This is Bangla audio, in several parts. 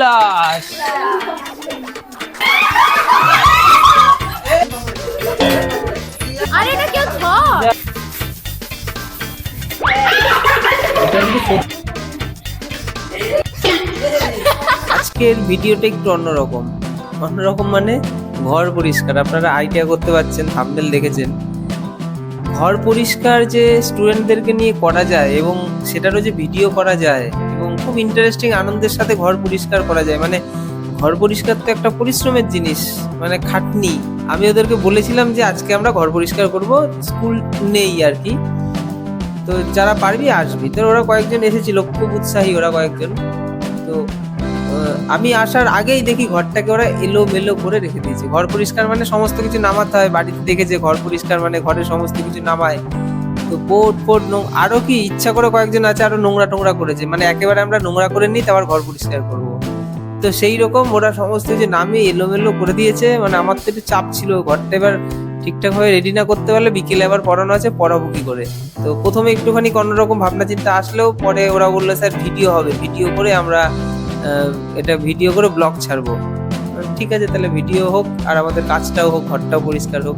লাশ আরে এটা কেউ ধর। আজকের ভিডিওটা একটু অন্যরকম। অন্যরকম মানে ঘর পরিষ্কার। আপনারা আইডিয়া করতে পারছেন থাম্বনেল দেখেছেন। ঘর পরিষ্কার যে স্টুডেন্টদেরকে নিয়ে করা যায় এবং সেটারও যে ভিডিও করা যায় এবং খুব ইন্টারেস্টিং আনন্দের সাথে ঘর পরিষ্কার করা যায়। মানে ঘর পরিষ্কার তো একটা পরিশ্রমের জিনিস মানে খাটনি। আমি ওদেরকে বলেছিলাম যে আজকে আমরা ঘর পরিষ্কার করব স্কুল নেই আর কি তো যারা পারবি আসবি। তো ওরা কয়েকজন এসেছিল, খুব উৎসাহী ওরা কয়েকজন। তো আমি আসার আগেই দেখি ঘরটাকে ওরা এলো মেলো করে রেখে দিয়েছে। ঘর পরিষ্কার মানে সমস্ত কিছু নামাতে হয়, বাড়িতে দেখেছে ঘর পরিষ্কার মানে ঘরের সমস্ত কিছু নামায়। তো বোর্ড ফোর্ড আরও কি ইচ্ছা করে কয়েকজন আছে আরও নোংরা টোংরা করেছে। মানে একেবারে আমরা নোংরা করে নিই, তারপর ঘর পরিষ্কার করব। তো সেই রকম ওরা সমস্ত কিছু নামিয়ে এলোমেলো করে দিয়েছে। মানে আমার তো একটু চাপ ছিল, ঘরটা এবার ঠিকঠাক ভাবে রেডি না করতে পারলে বিকেলে আবার পড়ানো আছে, পড়াবো কি করে? তো প্রথমে একটুখানি অন্যরকম ভাবনা চিন্তা আসলেও পরে ওরা বলল, স্যার ভিডিও হবে। ভিডিও করে আমরা এটা ভিডিও করে ব্লগ ছাড়বো। ঠিক আছে, তাহলে ভিডিও হোক আর আমাদের কাজটাও হোক, ঘরটাও পরিষ্কার হোক।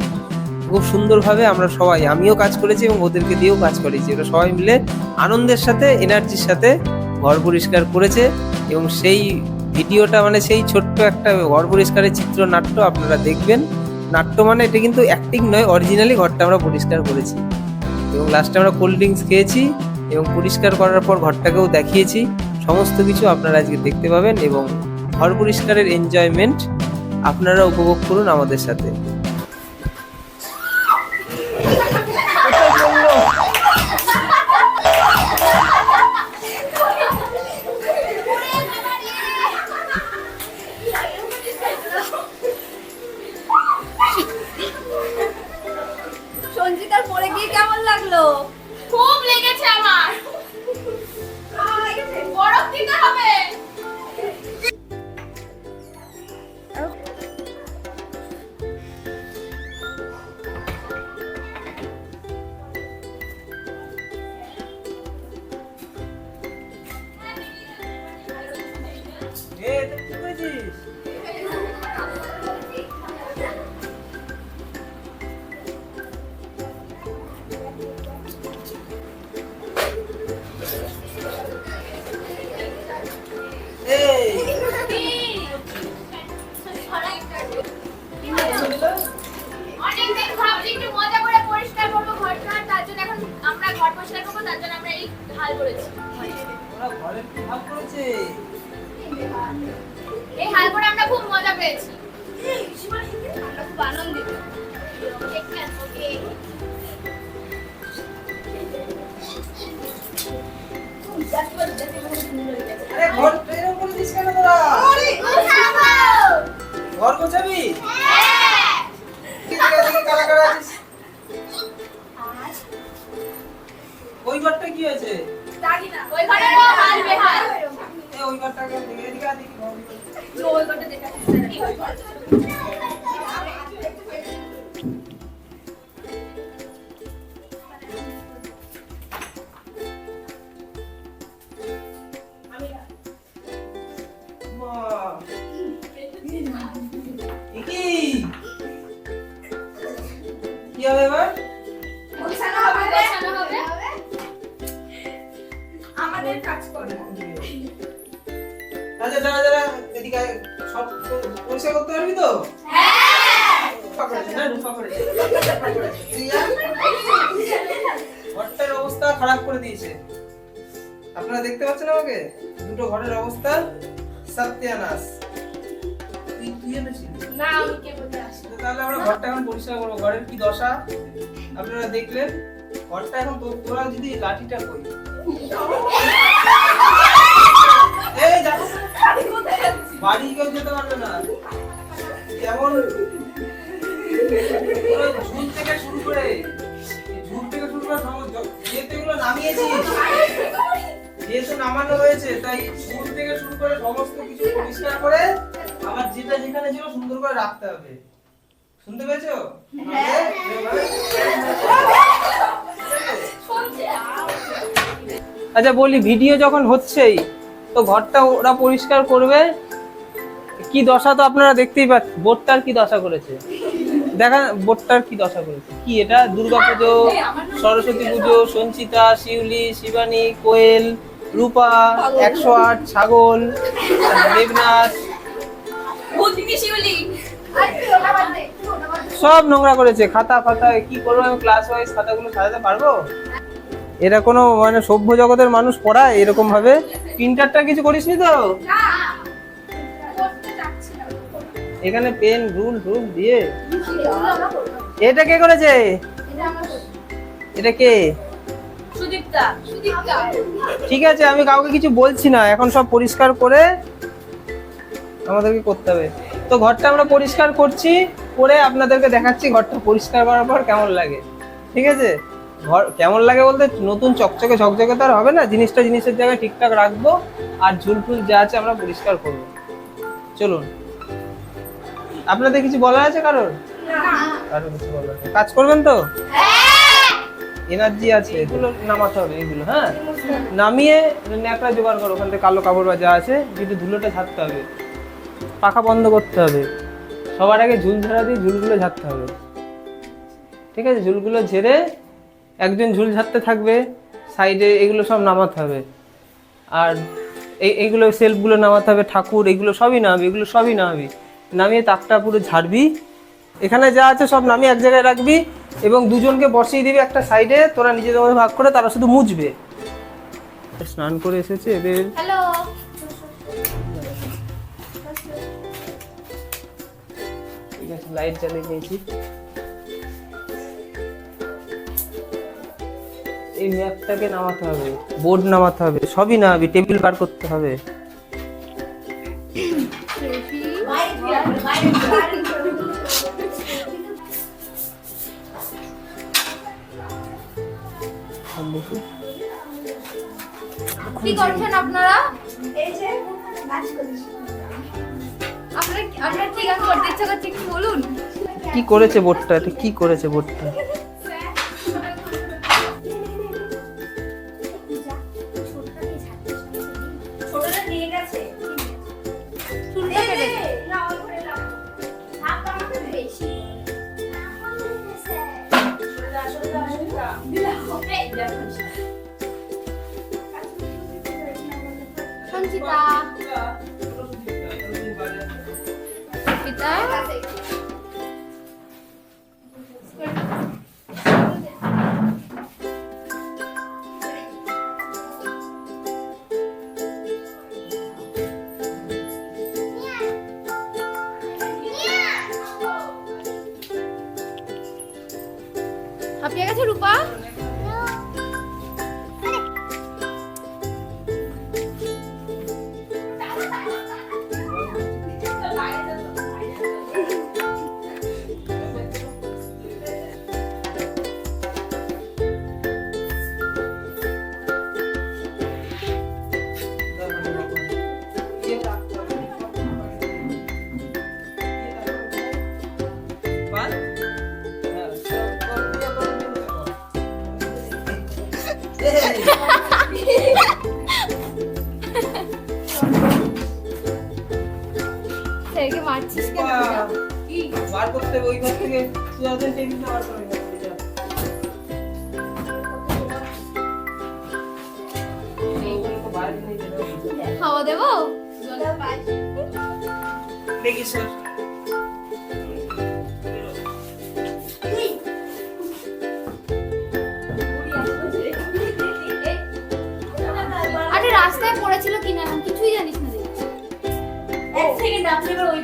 খুব সুন্দরভাবে আমরা সবাই, আমিও কাজ করেছি এবং ওদেরকে দিয়েও কাজ করেছি। ওরা সবাই মিলে আনন্দের সাথে এনার্জির সাথে ঘর পরিষ্কার করেছে এবং সেই ভিডিওটা মানে সেই ছোট্ট একটা ঘর পরিষ্কারের চিত্রনাট্য আপনারা দেখবেন। নাট্য মানে এটা কিন্তু অ্যাক্টিং নয় অরিজিনালি ঘরটা আমরা পরিষ্কার করেছি। এবং লাস্টে আমরা কোল্ড ড্রিঙ্কস খেয়েছি এবং পরিষ্কার করার পর ঘরটাকেও দেখিয়েছি। সমস্ত কিছু আপনারা আজকে দেখতে পাবেন এবং ঘর পরিষ্কারের এনজয়মেন্ট আপনারা উপভোগ করুন আমাদের সাথে। কি হয়েছে? ওই ঘরেরও হাল বেহাল। ওই ঘরটাকে এদিকে দেখি ওই ঘরটা দেখে আচ্ছা যারা যারা এদিকে সব পরিষ্কার করতে পারবি তো? হ্যাঁ? ঘরটার অবস্থা খারাপ করে দিয়েছে। আপনারা দেখতে পাচ্ছেন আমাকে? দুটো ঘরের অবস্থা সত্যানাশ তাহলে আমরা ঘরটা এখন পরিষ্কার করব। ঘরের কি দশা? আপনারা দেখলেন ঘরটা এখন তোরা যদি লাঠিটা কই দেখো বাড়ি কেউ যেতে পারবে না। যেমন ঝুল থেকে শুরু করে ঝুল থেকে শুরু করে সমস্ত যেহেতু এগুলো নামিয়েছিস যেহেতু নামানো হয়েছে তাই ঝুল থেকে শুরু করে সমস্ত কিছু পরিষ্কার করে আবার যেটা যেখানে ছিল সুন্দর করে রাখতে হবে। শুনতে পেয়েছ? হ্যাঁ। আচ্ছা বলি ভিডিও যখন হচ্ছেই তো ঘরটা ওরা পরিষ্কার করবে। কি দশা তো আপনারা দেখতেই পাচ্ছেন বোর্ডটার কি দশা করেছে? দেখা বোর্ডটার কি দশা করেছে? কি এটা? দুর্গা পুজো, সরস্বতী পুজো, সঞ্চিতা, শিউলি, শিবানী, কোয়েল, রূপা, একশো আট, ছাগল, দেবনাথ। সব নোংরা করেছে। খাতা ফাতা, কি করব আমি? ক্লাস ওয়াইজ খাতাগুলো সাজাতে পারব? এরা কোনো মানে সভ্য জগতের মানুষ পড়ায় এরকম ভাবে প্রিন্টারটা কিছু করিসনি তো? না না এখানে পেন রুল রুল দিয়ে? এটা কে করেছে? এটা এটা কে? ঠিক আছে আমি কাউকে কিছু বলছি না এখন সব পরিষ্কার করে আমাদেরকে করতে হবে। তো ঘরটা আমরা পরিষ্কার করছি করে আপনাদেরকে দেখাচ্ছি ঘরটা পরিষ্কার করার পর কেমন লাগে। ঠিক আছে? ঘর কেমন লাগে বলতে নতুন চকচকে ঝকঝকে তো আর হবে না জিনিসটা জিনিসের জায়গায় ঠিকঠাক রাখব আর ঝুল ফুল যা আছে আমরা পরিষ্কার করব। চলুন। আপনাদের কিছু বলার আছে কারোর? কারোর কিছু বলার। কাজ করবেন তো? এনার্জি আছে। এগুলো নামাতে হবে এগুলো হ্যাঁ? নামিয়ে ন্যাকড়া জোগাড় করো ওখান থেকে কালো কাপড় বা যা আছে কিন্তু ধুলোটা ঝাড়তে হবে। পাখা বন্ধ করতে হবে। সবার আগে ঝুল ঝাড়া দিয়ে ঝুলগুলো ঝাড়তে হবে। ঠিক আছে? ঝুলগুলো ঝেড়ে একজন ঝুল ঝাড়তে থাকবে সাইডে এগুলো সব নামাতে হবে। আর এই এইগুলো সেলফগুলো নামাতে হবে ঠাকুর এগুলো সবই নামাবি এগুলো সবই নামাবি। নামিয়ে তাকটা পুরো ঝাড়বি। এখানে যা আছে সব নামিয়ে এক জায়গায় রাখবি এবং দুজনকে বসিয়ে দিবি একটা সাইডে তোরা নিজেদের মধ্যে ভাগ করে তারা শুধু মুছবে। স্নান করে এসেছে এদের। ঠিক আছে লাইট জ্বালিয়ে নিয়েছি। এই ম্যাপটাকে নামাতে হবে। বোর্ড নামাতে হবে। সবই নামাবি টেবিল বার করতে হবে। কি করছেন আপনারা? এই যে আপনারা আপনারা কি গান করতে ইচ্ছা করছে বলুন। কি করেছে বোর্ডটা? এটা কি করেছে বোর্ডটা? আপনার কাছে রূপা? ছেলেকে মারছিস কেন কি? বার করতে ওই ঘর থেকে তুই আসেন টেবিলটা বার করে। খাওয়া দেবো? দেখি স্যার। সেকেন্ড আপনি এবার ওই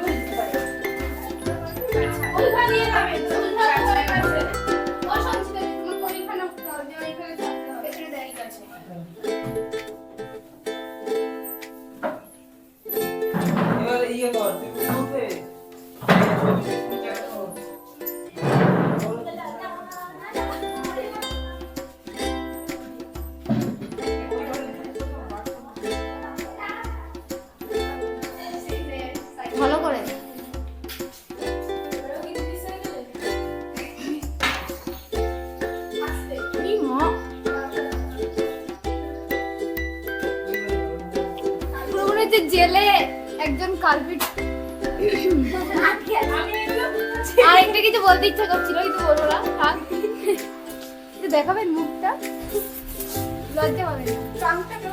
দেখাবেন মুখটা? লজ্জা হবে হ্যালো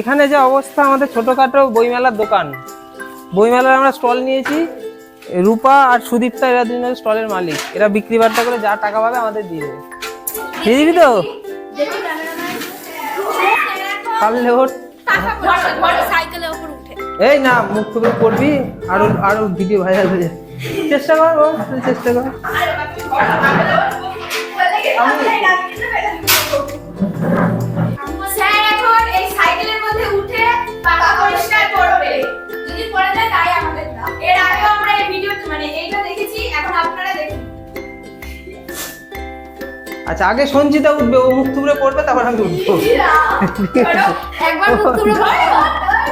এখানে যে অবস্থা, আমাদের ছোটোখাটো বইমেলার দোকান। বইমেলার আমরা স্টল নিয়েছি। রূপা আর সুদীপ্তা, এরা দুজন স্টলের মালিক। এরা বিক্রি বার্তা করে যা টাকা পাবে আমাদের দিয়ে দেবে। দিয়ে দিবি তো? এই না, মুখ থেকে করবি, আরও আরও ভিডিও ভাইরাল হয়ে যাবে। চেষ্টা কর চেষ্টা কর। আচ্ছা আগে সঞ্চিতা উঠবে ও মুখ থুবড়ে পড়বে তারপর আমি উঠবো। একবার মুখ তুলে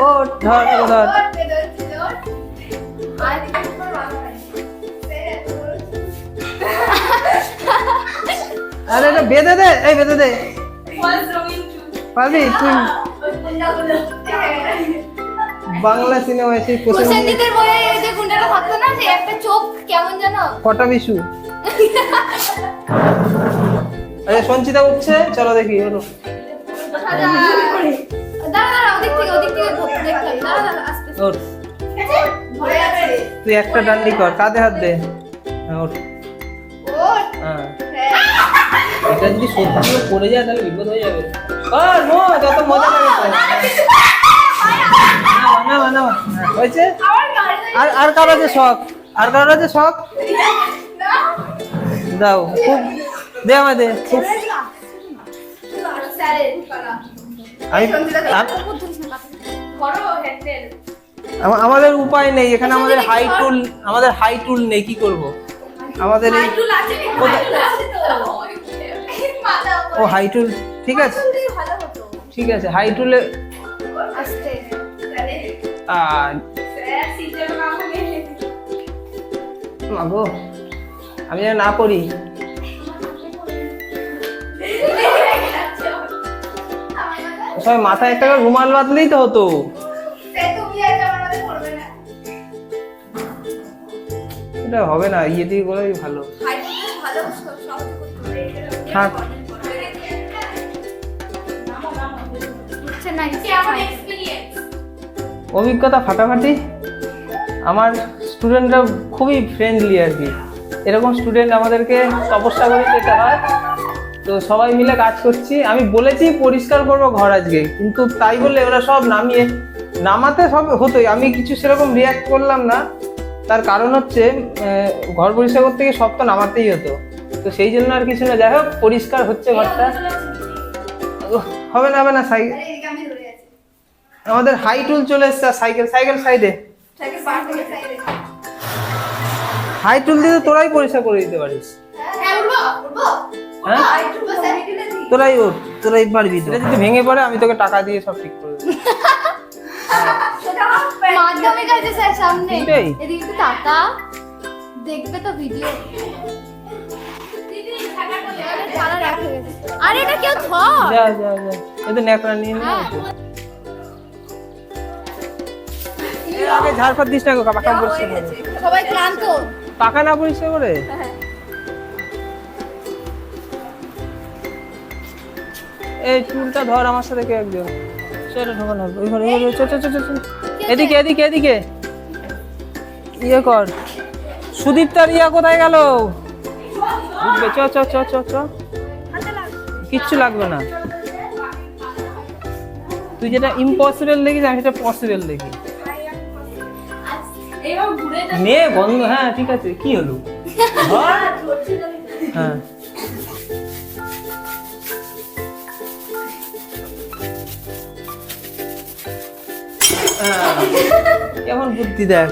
ও ধর ধর আরে এটা বেঁধে দে এই বেঁধে দে। পারবি? তুই বাংলা সিনেমায় সেই প্রথম প্রসেনজিতের বইয়ে এই যে থাকতো না যে একটা চোখ কেমন কটা বিশু? আরে, সঞ্চিতা উঠছে? চলো দেখি হলো তুই একটা ডান্ডি কর, কাঁধে হাত দে। হ্যাঁ ওঠ। হ্যাঁ। এটা যদি সত্যি পড়ে যায়, তাহলে বিপদ হয়ে যাবে। কর মো যত মজা লাগে না না হয়েছে? আর আর কারও আছে শখ? আর কারও আছে শখ? দাও, খুব দে আমায় দে আমাদের উপায় নেই এখানে আমাদের হাই টুল আমাদের হাই টুল নেই কি করব? আমাদের এই ও হাই টুল ঠিক আছে। ঠিক আছে হাই টুলে মাগো আমি না পড়ি। সবাই মাথায় একটা করে রুমাল বাঁধলেই তো হতো। এটা হবে না ইয়ে দিয়ে বলাই ভালো। থাক অভিজ্ঞতা ফাটাফাটি। আমার স্টুডেন্টরা খুবই ফ্রেন্ডলি আর কি। এরকম স্টুডেন্ট আমাদেরকে তপস্যা করে পেতে হয়। তো সবাই মিলে কাজ করছি। আমি বলেছি পরিষ্কার করব ঘর আজকে, কিন্তু তাই বললে ওরা সব নামিয়ে, নামাতে সব হতোই। আমি কিছু সেরকম রিয়াক্ট করলাম না। তার কারণ হচ্ছে ঘর পরিষ্কার করতে গিয়ে সব তো নামাতেই হতো। তো সেই জন্য আর কিছু না। যাই হোক, পরিষ্কার হচ্ছে ঘরটা। হবে না হবে না সাইকেল আমাদের হাই টুল চলে এসছে। সাইকেল সাইকেল সাইডে হাই টুল দিয়ে তোরাই পরিষ্কার করে দিতে পারিস। হ্যাঁ? তোরাই ওর তোরাই পারবি তো। যদি ভেঙে পড়ে আমি তোকে টাকা দিয়ে সব ঠিক করে দেবো। মাধ্যমিক আছে স্যার সামনে। এদিকে একটু তাকা। দেখবে তো ভিডিও তালা রাখা গেছে। আরে এটা কেউ ধর। যা যা যা। এই ন্যাকড়া নিয়ে নে। হ্যাঁ। আগে ঝাড়ফাড় দিস না গো করে সবাই ক্লান্ত। পাকা না পরিষ্কার করে? হ্যাঁ। এই চুলটা ধর আমার সাথে কে একজন। সেটা ঢোকানো হবে ওই ঘরে ঘরে চল চল, চল এদিকে এদিকে এদিকে। ইয়ে কর। সুদীপ্তার ইয়া কোথায় গেল? উঠবে চ চ চ চ চ। কিচ্ছু লাগবে না। তুই যেটা ইম্পসিবল দেখিস আমি সেটা পসিবল দেখি। মেয়ে বন্ধ হ্যাঁ ঠিক আছে কি হলো? হ্যাঁ। কেমন বুদ্ধি দেখ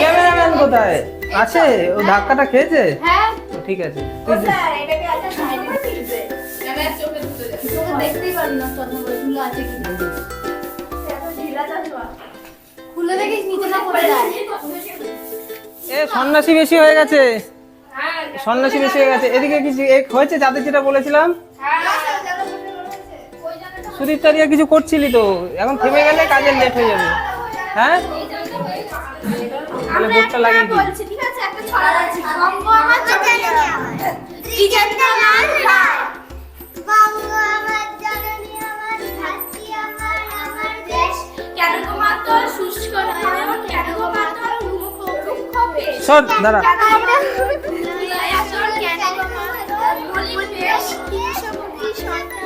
ক্যামেরাম্যান কোথায়? আছে? ও ধাক্কাটা খেয়েছে? হ্যাঁ। ঠিক আছে। এ সন্ন্যাসী বেশি হয়ে গেছে। সন্ন্যাসী বেশি হয়ে গেছে। এদিকে কিছু হয়েছে যাদের যেটা বলেছিলাম? সুদীপ চারিয়া কিছু করছিলি তো? এখন থেমে গেলে কাজের লেট হয়ে যাবে। হ্যাঁ? তাহলে বোর্ডটা লাগিয়ে দিই। ঠিক আছে একটা ছড়া আছে বঙ্গ আমার চোখে কি জানি আমার বঙ্গ আমার জননী আমার ভাসি আমার আমার দেশ। কেন গো মাতো শুষ্ক নয়ন? কেন গো মাতো মুখ মুখ পেশ সর দাঁড়া কেন গো সন্তান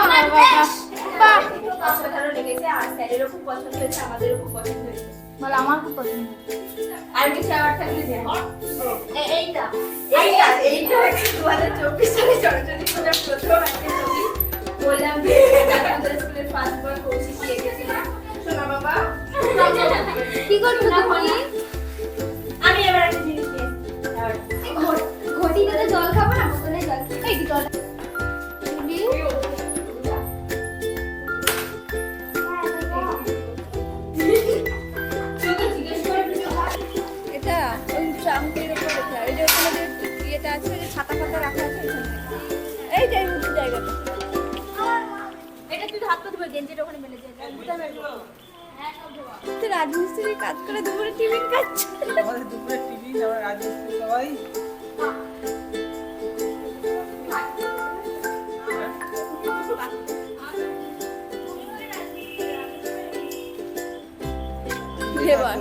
আমার বাহ অসাধারণ লেগেছে আর স্যারেরও খুব পছন্দ হয়েছে আমাদেরও খুব পছন্দ হয়েছে বল আমার খুব পছন্দ? আর কিছু অ্যাওয়ার্ড থাকলে দেন এইটা। এইটা এইটা হচ্ছে দু হাজার চব্বিশ সালে সরস্বতী পূজার প্রথম একটা ছবি। বললাম যে আমাদের স্কুলের ফার্স্ট বয় কৌশিকী এঁকেছিলাম শোনা বাবা। কি করছ তুমি? আমি এবার একটা জিনিস নিয়ে award। জল খাব না? আছে ওই যে ছাতা ফাতা রাখা আছে ওইখানে। এই যে উঁচু জায়গাটা এটা তুই হাত ওখানে মেলে দিয়ে যা। বুঝতে পারবি? তো রাজমিস্ত্রি কাজ করে দুপুরে টিফিন খাচ্ছে আমাদের দুপুরে টিভি আমার রাজমিস্ত্রি সবাই এবার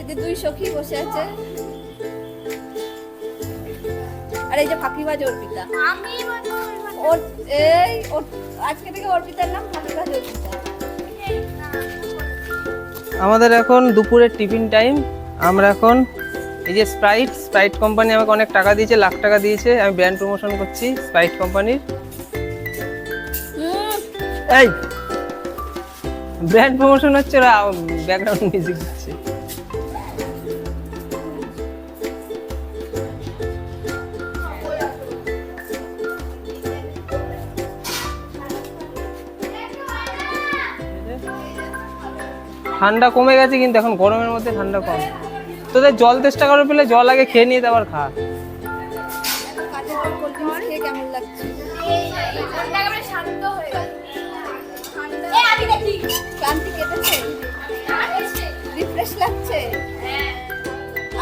এই যে দুই সখী বসে আছে এই যে ফাঁকিবাজ অর্পিতা। আমি ওর এই আজকে থেকে অর্পিতার নাম ফাঁকিবাজ অর্পিতা। আমাদের এখন দুপুরের টিফিন টাইম। আমরা এখন এই যে স্প্রাইট স্প্রাইট কোম্পানি আমাকে অনেক টাকা দিয়েছে লাখ টাকা দিয়েছে। আমি ব্র্যান্ড প্রমোশন করছি স্প্রাইট কোম্পানির। হুম। এই ব্র্যান্ড প্রমোশন হচ্ছে ওরা ব্যাকগ্রাউন্ড মিউজিক দিচ্ছে। ঠান্ডা কমে গেছে কিন্তু এখন গরমের মধ্যে ঠান্ডা কম। তোদের জল তেষ্টা করে পেলে জল আগে খেয়ে নিয়ে তারপর খা। কাঠের পর কোল্ড ড্রিঙ্কস খেয়ে কেমন লাগছে মনটা একেবারে শান্ত হয়ে গেল এ, আমি দেখি ক্লান্তি কেটেছে রিফ্রেশ লাগছে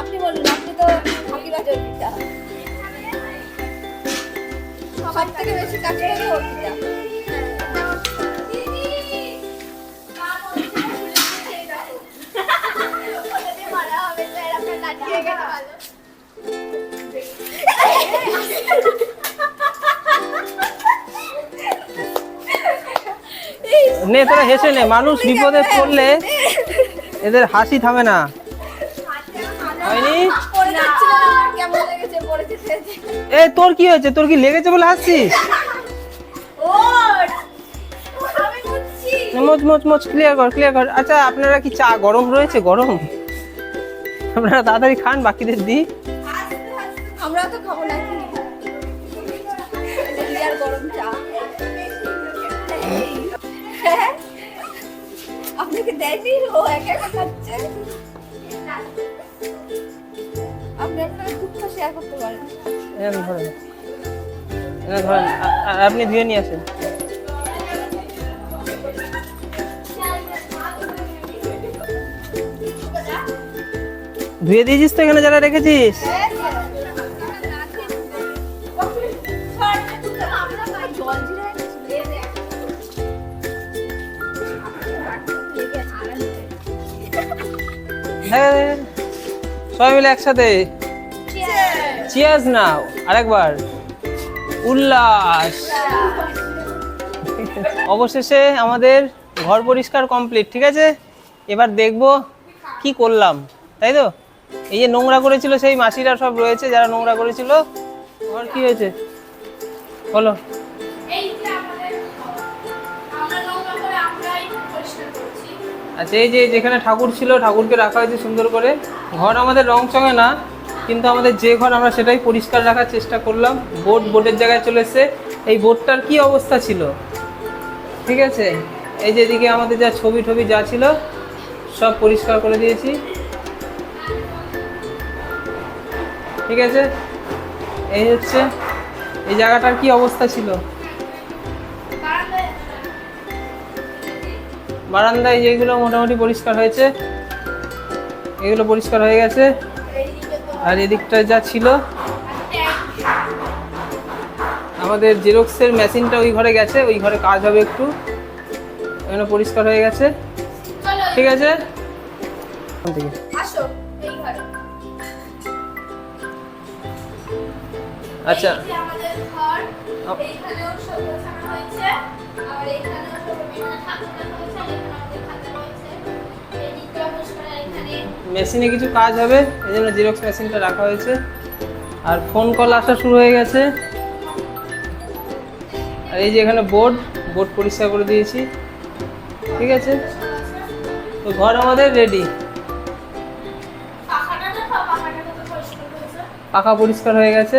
আপনি বলুন আপনি তো ফাঁকিবাজ অর্পিতা সব থেকে বেশি করে অর্পিতা। নে তোরা হেসে নে। মানুষ বিপদে পড়লে এদের হাসি থামে না। হয়নি? এ তোর কি হয়েছে? তোর কি লেগেছে বলে হাসছিস? মোচ মোচ মোচ ক্লিয়ার কর ক্লিয়ার কর। আচ্ছা আপনারা কি চা গরম রয়েছে? গরম? আপনারা তাড়াতাড়ি খান বাকিদের দিই। আমরা তো খাব গরম চা হ্যাঁ? আপনাকে দেয়নি? ও একা একা খাচ্ছে? আপনি আপনার দুঃখ শেয়ার করতে পারেন। আপনি ধুয়ে নিয়ে আসেন। ধুয়ে দিয়েছিস তো এখানে যারা রেখেছিস? হ্যাঁ সবাই মিলে একসাথে। চিয়ার্স না আরেকবার। উল্লাস। অবশেষে আমাদের ঘর পরিষ্কার কমপ্লিট ঠিক আছে? এবার দেখব কি করলাম, তাই তো? এই যে নোংরা করেছিল সেই মাসিরা সব রয়েছে যারা নোংরা করেছিল। ঘর কি হয়েছে? বলো। আচ্ছা এই যে যেখানে ঠাকুর ছিল ঠাকুরকে রাখা হয়েছে সুন্দর করে। ঘর আমাদের রং চঙে না কিন্তু আমাদের যে ঘর আমরা সেটাই পরিষ্কার রাখার চেষ্টা করলাম। বোর্ড বোর্ডের জায়গায় চলে এসছে। এই বোর্ডটার কি অবস্থা ছিল? ঠিক আছে? এই যে এদিকে আমাদের যা ছবি টবি যা ছিল সব পরিষ্কার করে দিয়েছি। ঠিক আছে? এই হচ্ছে, এই জায়গাটার কি অবস্থা ছিল? বারান্দায় যেগুলো মোটামুটি পরিষ্কার হয়েছে, এগুলো পরিষ্কার হয়ে গেছে। আর এদিকটা যা ছিল, আমাদের জেরক্সের মেশিনটা ওই ঘরে গেছে, ওই ঘরে কাজ হবে একটু। এখানে পরিষ্কার হয়ে গেছে। ঠিক আছে। এখানে মেশিনে কিছু কাজ হবে এই জন্য জেরক্স মেশিনটা রাখা হয়েছে। আর ফোন কল আসা শুরু হয়ে গেছে। আর এই যে এখানে বোর্ড বোর্ড পরিষ্কার করে দিয়েছি। ঠিক আছে? তো ঘর আমাদের রেডি পাখা পরিষ্কার হয়ে গেছে।